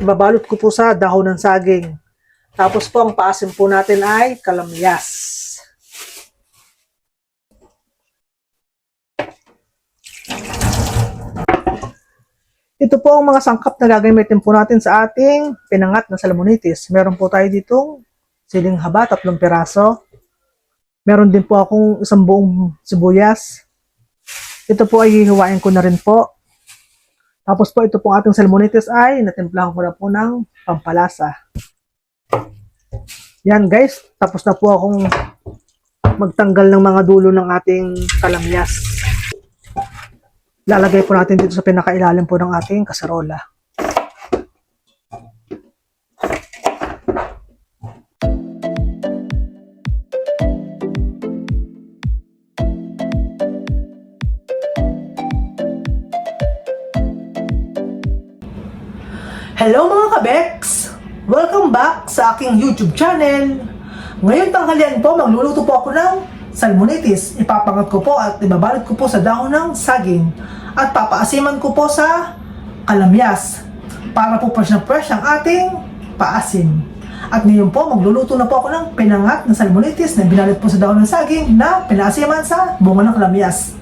Babalot ko po sa dahon ng saging. Tapos po ang paasim po natin ay kalamyas. Ito po ang mga sangkap na gagamitin po natin sa ating pinangat na salmonitis. Meron po tayo ditong siling haba, tatlong piraso. Meron din po akong isang buong sibuyas. Ito po ay hihiwain ko na rin po. Tapos po ito pong ating salmonitis ay natimplahan ko na po ng pampalasa. Yan guys, tapos na po akong magtanggal ng mga dulo ng ating kalamyas. Lalagay po natin dito sa pinakailalim po ng ating kaserola. Hello mga kabeks! Welcome back sa aking YouTube channel. Ngayon tanghalian po, magluluto po ako ng salmonitis. Ipapangat ko po at ibabalot ko po sa dahon ng saging. At papaasiman ko po sa kalamyas. Para po fresh na fresh ang ating paasim. At ngayon po, magluluto na po ako ng pinangat na salmonitis na binalot po sa dahon ng saging na pinaasiman sa bunga ng kalamyas.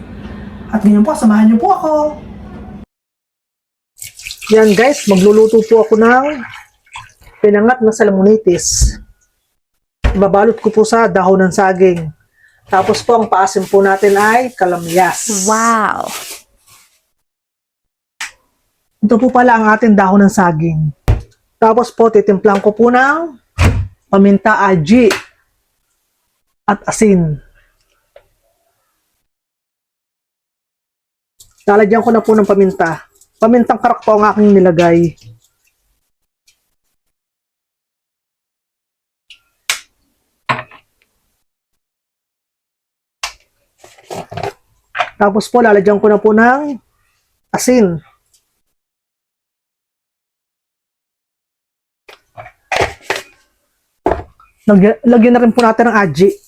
At ngayon po, samahan niyo po ako. Yan guys, magluluto po ako ng pinangat na salmonitis. Babalot ko po sa dahon ng saging. Tapos po ang paasim po natin ay kalamyas. Wow. Ito po pala ang ating dahon ng saging. Tapos po titimplang ko po ng paminta aji at asin. Lalagyan ko na po ng paminta. Pamintang karak po ang aking nilagay. Tapos po, lalagyan ko na po ng asin. Lagyan, lagyan na rin po natin ng aji.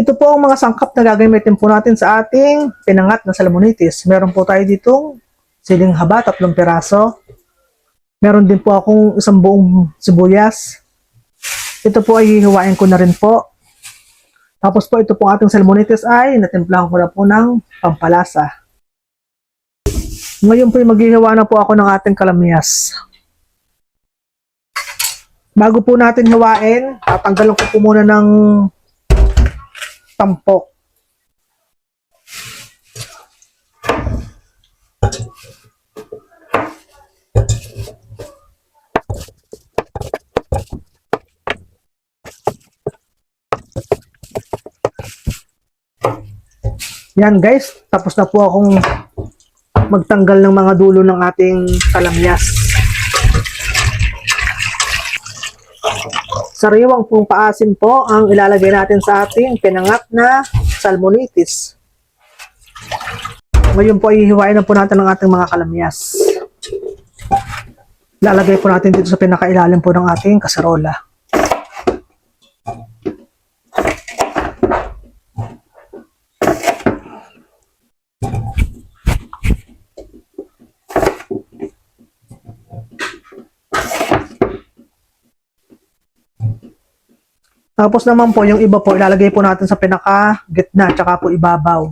Ito po ang mga sangkap na gagamitin po natin sa ating pinangat na salmonitis. Meron po tayo ditong siling haba, tatlong piraso. Meron din po akong isang buong sibuyas. Ito po ay hihiwain ko na rin po. Tapos po ito pong ating salmonitis ay natimplahan ko na po ng pampalasa. Ngayon po maghihiwa na po ako ng ating kalamyas. Bago po natin hiwain, tatanggalan ko po muna ng tampok. Yan guys, tapos na po akong magtanggal ng mga dulo ng ating kalamyas. Sariwang pong paasim po ang ilalagay natin sa ating pinangat na salmonitis. Ngayon po ay hihiwain na po natin ang ating mga kalamyas. Lalagay po natin dito sa pinakailalim po ng ating kaserola. Tapos naman po, yung iba po, ilalagay po natin sa pinaka gitna, tsaka po ibabaw.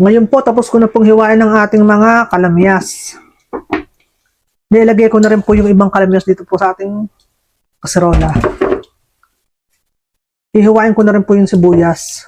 Ngayon po, tapos ko na pong hiwain ng ating mga kalamyas. Nilagay ko na rin po yung ibang kalamyas dito po sa ating kaserola. Hihiwain ko na rin po yung sibuyas.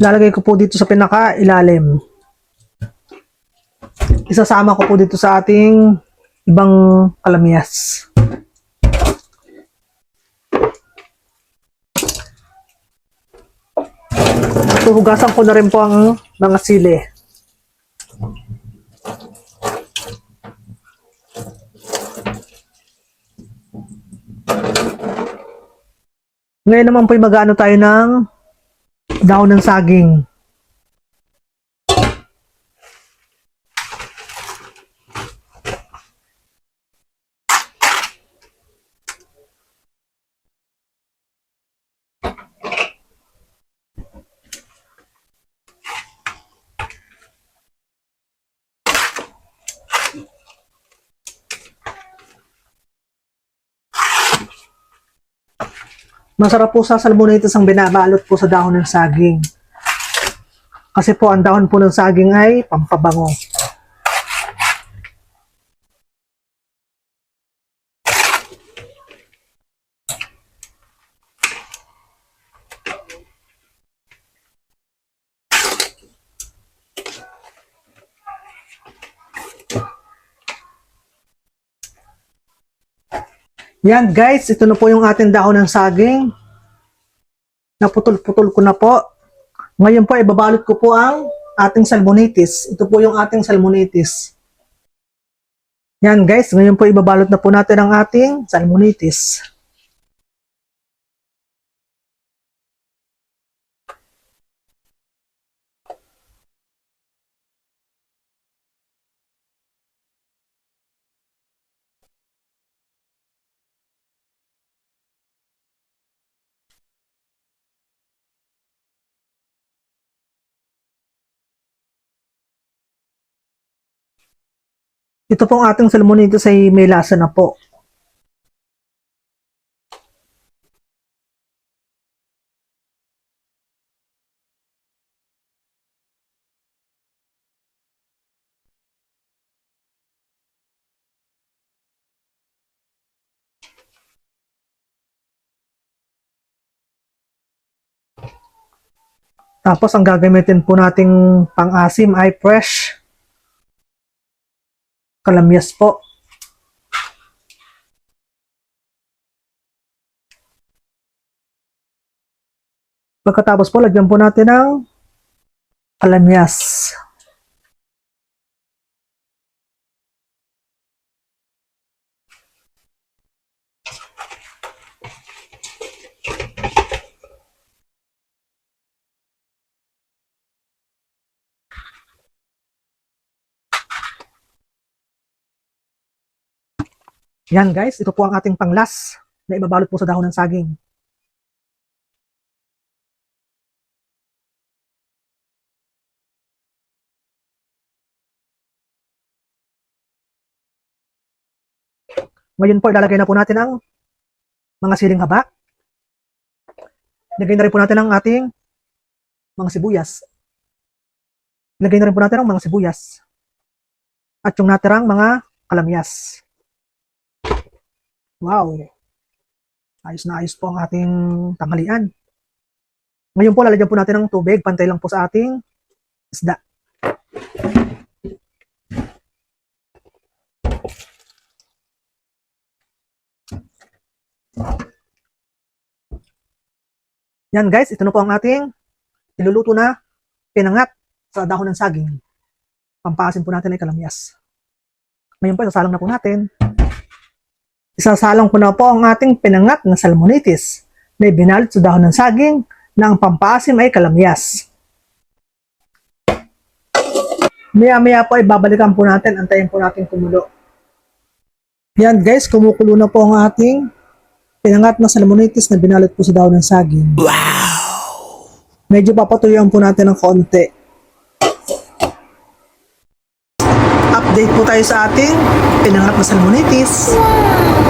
Lalagay ko po dito sa pinaka ilalim. Isasama ko po dito sa ating ibang kalamyas. Tuhugasan ko na rin po ang mga sili. Ngayon naman po mag-ano tayo ng dahon ng saging. Masarap po sa salmonitis ang binabalot po sa dahon ng saging. Kasi po ang dahon po ng saging ay pampabango. Yan guys, ito na po yung ating dahon ng saging. Naputol-putol ko na po. Ngayon po, ibabalot ko po ang ating salmonitis. Ito po yung ating salmonitis. Yan guys, ngayon po ibabalot na po natin ang ating salmonitis. Ito pong ating salmonitis ay may lasa na po. Tapos ang gagamitin po nating pang-asim ay fresh kalamyas po. Pagkatapos po, lagyan po natin ng kalamyas. Yan guys, ito po ang ating panglas na ibabalot po sa dahon ng saging. Ngayon po, ilalagay na po natin ang mga siling haba. Ilagay na rin po natin ang ating mga sibuyas. Ilagay na rin po natin ang mga sibuyas. At yung natirang mga kalamyas. Wow! Ayos na ayos po ang ating tanghalian. Ngayon po, lalagyan po natin ng tubig. Pantay lang po sa ating isda. Yan guys, ito na po ang ating iluluto na pinangat sa dahon ng saging. Pampasin po natin ay kalamyas. Ngayon po, isasalang na po natin. Isasalang ko na po ang ating pinangat na salmonitis na ibinalot sa dahon ng saging na ang pampaasim ay kalamyas. Maya-maya po ay babalikan po natin, antayin po natin kumulo. Yan guys, kumukulo na po ang ating pinangat na salmonitis na binalot po sa dahon ng saging. Wow! Medyo papatuyuan po natin ng konti. Update po tayo sa ating pinangat na salmonitis. Wow!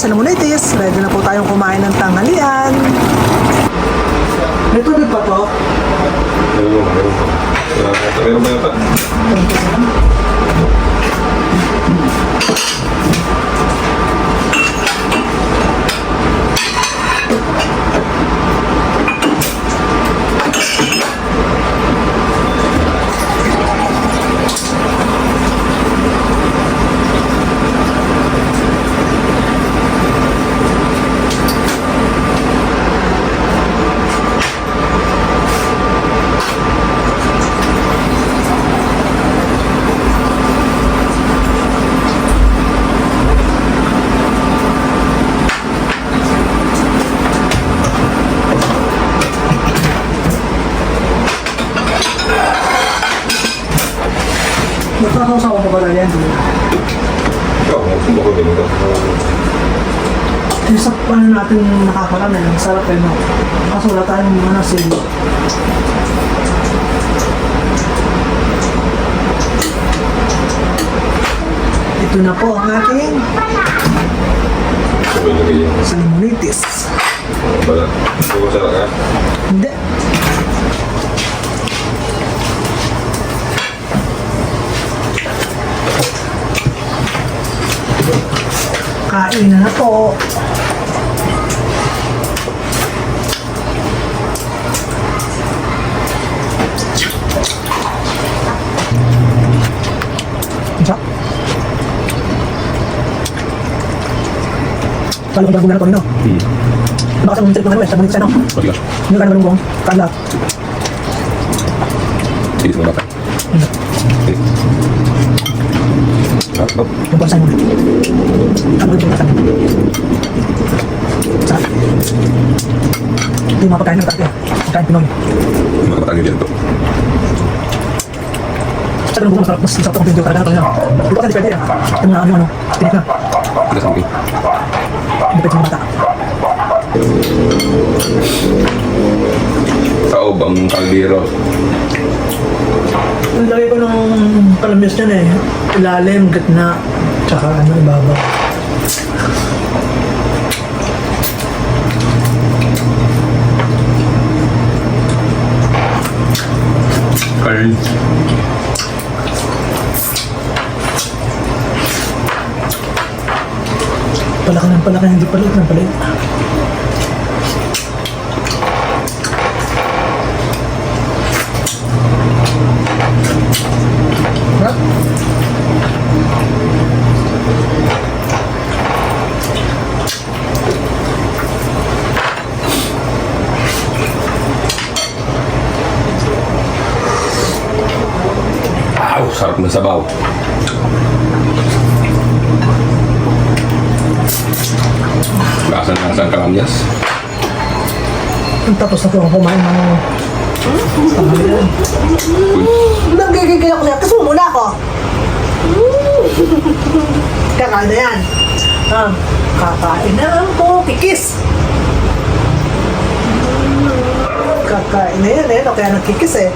pinangat kung sundo ko din ito. Yung sa ano natin nakakalam eh, ang sarap eh no. Kaso wala tayong ano. Ito na po ang ating salmonitis. Bala. Ito ko sarap ka. Hindi. Kain na na po. Diyan. Kala ko gagawin na ito, no? Hmm. Baka sa mga ano eh, sa mga ano. Pati ka. Hindi ka naman buong kalat. Tiis mo bata. Ah, oh. Yung bonsai mo na. Ano yung bonsai mo? Sarap. Ito yung mga pagkain ng tatay. Pagkain Pinoy. Mga kapatangin dyan to. Sa ganun buong masarap. Mas masarap ang video talaga. Talaga. Ito kasi depende yan. Yung mga ano, ano. Tinik na. Tigas ang okay. Depende sa mga bata. Taob ang kaldero. Nilagay ko ng kalamis niyan eh. Ilalim, gitna. Tsaka ano, ibabaw. Carl. Palaki ng palaki, hindi palit ng palit. Sarap ng sabaw. Lasan-lasan kalamyas. Tapos na po ako kumain ng Nagigigil ako sa'yo. Kasi muna ako. Kakain na yan. Ah, kakain na ako. Kikis. Kakain na yan eh. Kaya nagkikis eh.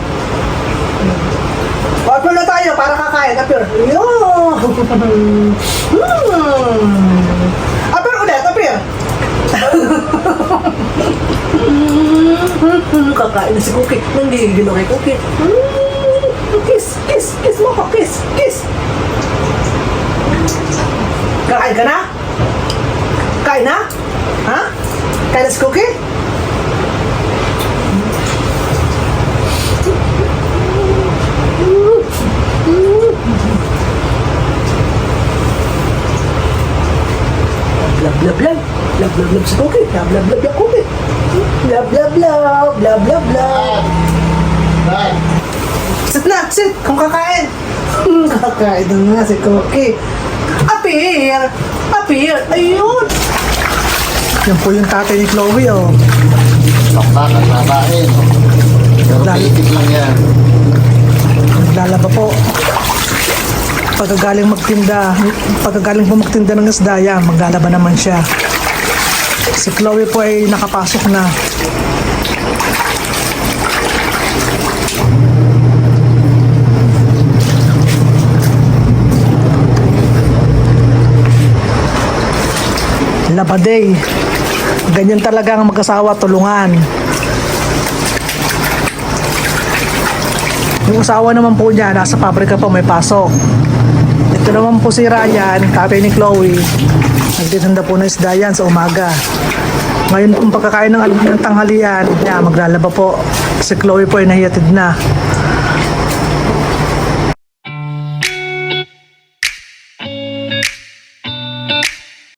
Order na tayo para kakain. Apir. Yo! Hmm. Apir ulit. Apir. Kakain na si Cookie. Nanggigigil ako kay Cookie. Hmm. Kiss, kiss, kiss mo ko. Kiss, kiss. Kakain ka na? Kain na? Ha? Kain na si Cookie? Blah blah blah. Blah blah blah si Cookie. Blah blah blah blah Cookie. Blah blah blah. Blah blah blah. Sit na, sit. Kung kakain. Hmm, kakain na nga si Cookie. Apir! Apir! Ayun! Yan po yung tatay ni Chloe, oh. Bakbak at babae. Pero Lalo. pitik lang yan. Naglalaba po. Pagkagaling magtinda, pagkagaling po magtinda ng isda yan, maglalaba naman siya. Si Chloe po ay nakapasok na. Labaday. Ganyan talaga ang mag-asawa, tulungan. Yung asawa naman po niya, nasa pabrika pa may pasok. Ito po si Ryan, tatay ni Chloe. Nagtitinda po ng isda yan sa umaga. Ngayon pong pagkakain ng, ng tanghalian, yeah, maglalaba po. Si Chloe po ay nahihatid na.